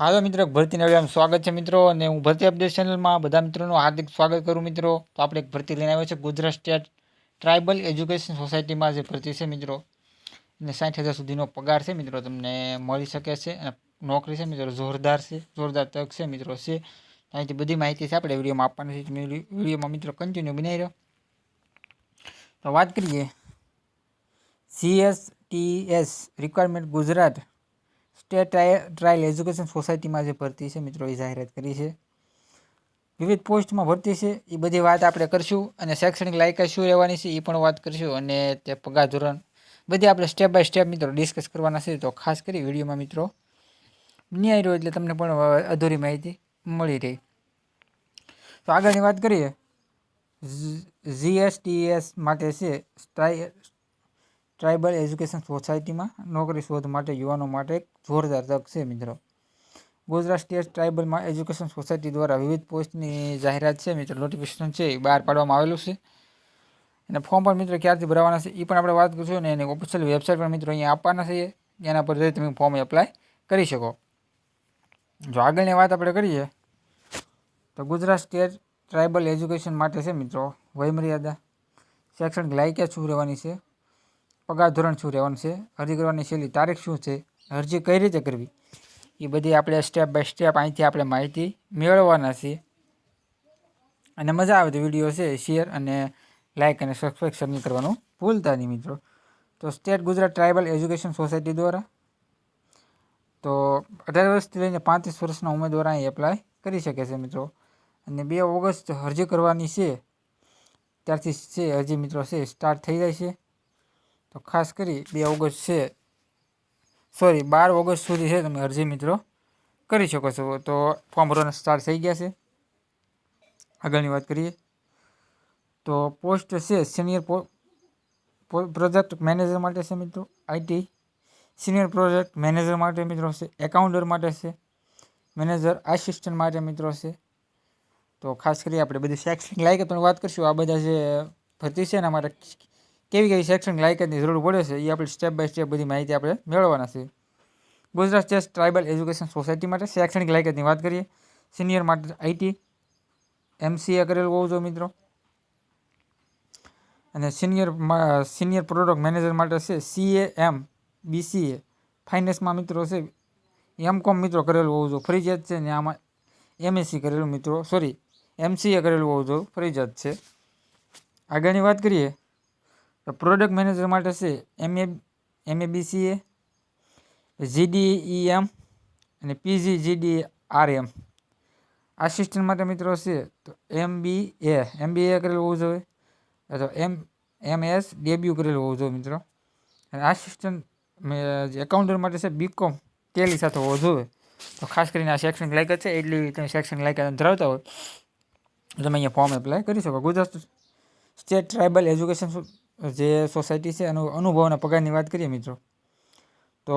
હાલો મિત્રો ભરતી નવીમાં સ્વાગત છે મિત્રો, અને હું ભરતી અપડેટ ચેનલમાં બધા મિત્રોનું હાર્દિક સ્વાગત કરું મિત્રો. તો આપણે એક ભરતી લઈને આવ્યો છે, ગુજરાત સ્ટેટ ટ્રાઇબલ એજ્યુકેશન સોસાયટીમાં જે ભરતી છે મિત્રો. અને સાઠ હજાર સુધીનો પગાર છે મિત્રો, તમને મળી શકે છે, અને નોકરી છે મિત્રો, જોરદાર છે, જોરદાર તક છે મિત્રો, છે. અહીંથી બધી માહિતી છે, આપણે વિડીયોમાં આપવાની છે વિડીયોમાં મિત્રો કન્ટિન્યુ બનાવી રહ્યો. તો વાત કરીએ. CSTS requirement Gujarat state tribal education સોસાયટીમાં જે ભરતી છે, મિત્રો, એ જાહેરાત કરી છે. વિવિધ પોસ્ટમાં ભરતી છે. એ બધી વાત આપણે કરશું અને શૈક્ષણિક લાયકાત શું રહેવાની છે, એ પણ વાત કરશું અને તે પગાર ધોરણ બધી આપણે સ્ટેપ બાય સ્ટેપ મિત્રો ડિસ્કસ કરવાના છે. તો ખાસ કરી વિડીયોમાં મિત્રો ન્યાય રહ્યો એટલે તમને પણ અધૂરી માહિતી મળી રહી. તો આગળની વાત કરીએ. જીએસટીએસ માટે છે સ્ટ્રાય ટ્રાઇબલ એજ્યુકેશન સોસાયટીમાં નોકરી શોધ માટે યુવાનો માટે એક જોરદાર તક છે મિત્રો. ગુજરાત સ્ટેટ ટ્રાઇબલમાં એજ્યુકેશન સોસાયટી દ્વારા વિવિધ પોસ્ટની જાહેરાત છે મિત્રો. નોટિફિકેશન છે, એ બહાર પાડવામાં આવેલું છે. અને ફોર્મ પણ મિત્રો ક્યારથી ભરવાના છે, એ પણ આપણે વાત કરીશું અને એની ઓફિશિયલ વેબસાઇટ પણ મિત્રો અહીંયા આપવાના છે એના પર જઈ તમે ફોર્મ એપ્લાય કરી શકો. જો આગળની વાત આપણે કરીએ, તો ગુજરાત સ્ટેટ ટ્રાઇબલ એજ્યુકેશન માટે છે મિત્રો વયમર્યાદા. શૈક્ષણિક લાયકાત શું રહેવાની છે? પગાર ધોરણ શું રહેવાનું છે? અરજી કરવાની છેલ્લી તારીખ શું છે? અરજી કઈ રીતે કરવી? એ બધી આપણે સ્ટેપ બાય સ્ટેપ અહીંથી આપણે માહિતી મેળવવાના છીએ અને મજા આવે તો વીડિયો છે શેર અને લાઇક અને સબસ્ક્રાઈબ નહીં કરવાનું ભૂલતા નહીં મિત્રો. તો state Gujarat tribal education society દ્વારા તો અઢાર વર્ષથી લઈને પાંત્રીસ વર્ષના ઉમેદવાર અહીં એપ્લાય કરી શકે છે મિત્રો. અને બે ઓગસ્ટ અરજી કરવાની છે. ત્યારથી છે, અરજી મિત્રો છે સ્ટાર્ટ થઈ જાય છે. તો ખાસ કરી બે ઓગસ્ટ છે. સોરી બાર ઓગસ્ટ સુધી છે તમે અરજી મિત્રો. કરી શકો છો. તો ફોર્મ ભરવાના સ્ટાર્ટ થઈ ગયા છે. આગળની વાત કરીએ. તો પોસ્ટ છે સિનિયર પ્રોજેક્ટ મેનેજર માટે છે મિત્રો આઈટી સિનિયર પ્રોજેક્ટ મેનેજર માટે મિત્રો છે એકાઉન્ટર માટે છે મેનેજર આસિસ્ટન્ટ માટે મિત્રો છે. તો ખાસ કરી આપણે બધી શૈક્ષણિક પણ વાત કરીશું. આ બધા જે ભરતી છે એના માટે કેવી કેવી શૈક્ષણિક લાયકાતની જરૂર પડે છે એ આપણે સ્ટેપ બાય સ્ટેપ બધી માહિતી આપણે મેળવવાના છે Gujarat state tribal education society માટે શૈક્ષણિક લાયકાતની વાત કરીએ. સિનિયર માટે આઈટી એમસીએ કરેલું હોવું જોઈએ મિત્રો. અને સિનિયર સિનિયર પ્રોડક્ટ મેનેજર માટે છે સીએ એમ બીસીએ ફાઇનાન્સમાં મિત્રો છે, એમ કોમ મિત્રો કરેલું હોવું જોઈએ, ફરજિયાત છે ને આમાં એમએસસી કરેલું મિત્રો સોરી એમસીએ કરેલું હોવું જોઈએ, ફરજિયાત છે. આગળની વાત કરીએ. તો પ્રોડક્ટ મેનેજર માટે છે એમએ એમએબીસીએ જીડીઈએમ અને પીજી જીડી આરએમ આસિસ્ટન્ટ માટે મિત્રો છે તો એમ બી એ, એમ બી એ કરેલું હોવું જોઈએ. અથવા એમ એમ એસ ડેબ્યુ કરેલું હોવું જોઈએ મિત્રો. અને આસિસ્ટન્ટ એકાઉન્ટર માટે છે બીકોમ ટેલી સાથે હોવો જોઈએ. તો ખાસ કરીને આ શૈક્ષણિક લાયકાત છે, એટલી તમે શૈક્ષણિક લાયકાત ધરાવતા હોય તમે અહીંયા ફોર્મ એપ્લાય કરી શકો. ગુજરાત સ્ટેટ ટ્રાઇબલ એજ્યુકેશન જે સોસાયટી છે એનો અનુભવના પગારની વાત કરીએ મિત્રો, તો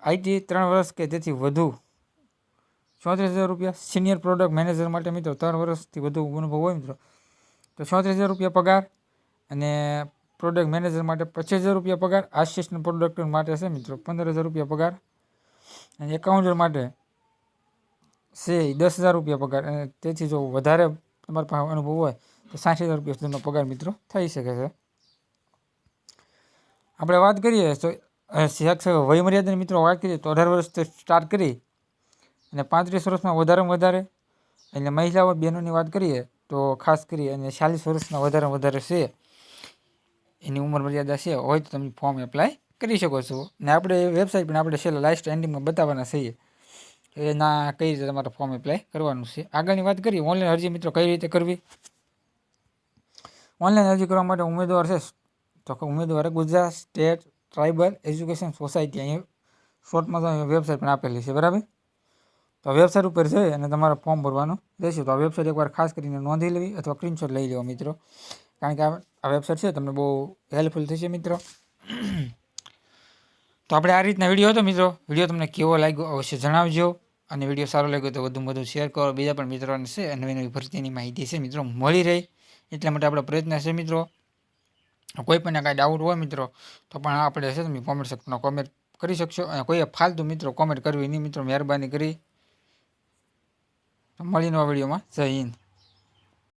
આઈટી ત્રણ વર્ષ કે તેથી વધુ ચોત્રીસ હજાર રૂપિયા સિનિયર પ્રોડક્ટ મેનેજર માટે મિત્રો ત્રણ વર્ષથી વધુ અનુભવ હોય મિત્રો, તો ચોત્રીસ હજાર રૂપિયા પગાર અને પ્રોડક્ટ મેનેજર માટે પચીસ હજાર રૂપિયા પગાર, આસિસ્ટન્ટ પ્રોડક્ટ માટે છે મિત્રો પંદર હજાર રૂપિયા પગાર અને એકાઉન્ટર માટે છે દસ હજાર રૂપિયા પગાર. અને તેથી જો વધારે તમારા પાસે અનુભવ હોય તો સાઠ હજાર રૂપિયા સુધીનો પગાર મિત્રો થઈ શકે છે. આપણે વાત કરીએ તો વયમર્યાદાની મિત્રો વાત કરીએ તો અઢાર વર્ષથી સ્ટાર્ટ કરી અને પાંત્રીસ વર્ષમાં વધારેમાં વધારે. એટલે મહિલાઓ બહેનોની વાત કરીએ તો ખાસ કરી અને ચાલીસ વર્ષના વધારે વધારે છે. એની ઉંમર મર્યાદા છે, હોય તો તમે ફોર્મ એપ્લાય કરી શકો છો. ને આપણે વેબસાઇટ પણ આપણે છેલ્લા લાસ્ટ એન્ડિંગમાં બતાવવાના છીએ. એના કઈ રીતે તમારે ફોર્મ એપ્લાય કરવાનું છે. આગળની વાત કરીએ ઓનલાઈન અરજી મિત્રો કઈ રીતે કરવી? ઓનલાઈન અરજી કરવા માટે ઉમેદવાર છે તો ઉમેદવારે Gujarat state tribal education society અહીંયા શોર્ટમાં તો વેબસાઇટ પણ આપેલી છે, બરાબર? તો વેબસાઇટ ઉપર જઈ અને તમારે ફોર્મ ભરવાનું રહેશે. તો આ વેબસાઇટ એકવાર ખાસ કરીને નોંધી લેવી અથવા સ્ક્રીનશોટ લઈ લેવા મિત્રો. કારણ કે આ વેબસાઇટ છે, તમને બહુ હેલ્પફુલ થશે મિત્રો. તો આપણે આ રીતના વીડિયો હતો મિત્રો. વીડિયો તમને કેવો લાગ્યો અવશ્ય જણાવજો. અને વીડિયો સારો લાગ્યો તો વધુ વધુ શેર કરો. બીજા પણ મિત્રોને છે, નવી નવી ભરતીની માહિતી છે મિત્રો, મળી રહી. એટલા માટે આપણો પ્રયત્ન છે મિત્રો. કોઈ પણ કાંઈ ડાઉટ હોય મિત્રો, તો પણ આપણે છે તમે કોમેન્ટ સેક્શનમાં કોમેન્ટ કરી શકશો. અને કોઈએ ફાલતુ મિત્રો કોમેન્ટ કરવી નહીં મિત્રો, મહેરબાની કરી. મળીને આ વિડીયોમાં. જય હિન્દ.